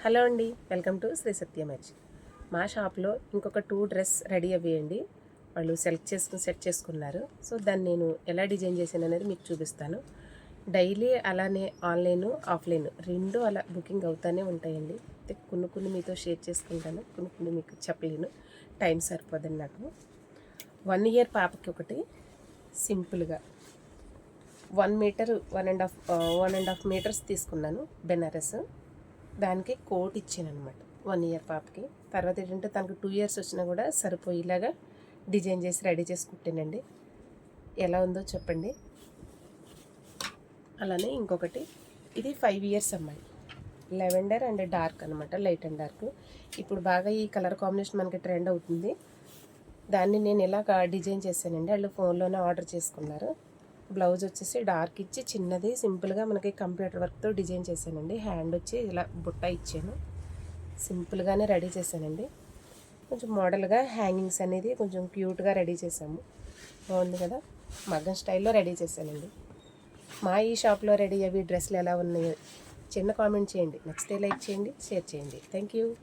Hello అండి welcome to Sri Satya magic మా షాప్లో ఇంకొక టూ డ్రెస్ రెడీ అవ్వేయండి. వాళ్ళు సెలెక్ట్ చేసుకుని సెట్ చేసుకున్నారు. సో దాన్ని నేను ఎలా డిజైన్ చేశాను అనేది మీకు చూపిస్తాను. డైలీ అలానే ఆన్లైన్ ఆఫ్లైన్ రెండు అలా బుకింగ్ అవుతానే ఉంటాయండి. అయితే కొన్ని కొన్ని మీతో షేర్ చేసుకుంటాను కొన్ని కొన్ని మీకు చెప్పలేను. టైం సరిపోదండి నాకు. వన్ ఇయర్ పాపకి ఒకటి సింపుల్గా. One metre one and half one and half metres తీసుకున్నాను బెనారస్. దానికి కోట్ ఇచ్చాను అనమాట వన్ ఇయర్ పాపకి. తర్వాత ఏంటంటే తనకు టూ ఇయర్స్ వచ్చినా కూడా సరిపోయేలాగా డిజైన్ చేసి రెడీ చేసి కుట్టానండి. ఎలా ఉందో చెప్పండి. అలానే ఇంకొకటి. ఇది ఫైవ్ ఇయర్స్ అమ్మాయి. లెవెండర్ అండ్ డార్క్ అనమాట లైట్ అండ్ డార్క్ ఇప్పుడు బాగా ఈ కలర్ కాంబినేషన్ మనకి ట్రెండ్ అవుతుంది. దాన్ని నేను ఇలా డిజైన్ చేశానండి వాళ్ళు ఫోన్లోనే ఆర్డర్ చేసుకున్నారు. బ్లౌజ్ వచ్చేసి డార్క్ ఇచ్చి చిన్నది సింపుల్గా మనకి కంప్యూటర్ వర్క్తో డిజైన్ చేశానండి. హ్యాండ్ వచ్చి ఇలా బుట్ట ఇచ్చాను. సింపుల్గానే రెడీ చేశానండి. కొంచెం మోడల్గా హ్యాంగింగ్స్ అనేది కొంచెం క్యూట్గా రెడీ చేసాము బాగుంది కదా? మగ్గం స్టైల్లో రెడీ చేశానండి. మా ఈ షాప్లో రెడీ అవి డ్రెస్సులు ఎలా ఉన్నాయో చిన్న కామెంట్ చేయండి. నచ్చితే లైక్ చేయండి షేర్ చేయండి. Thank you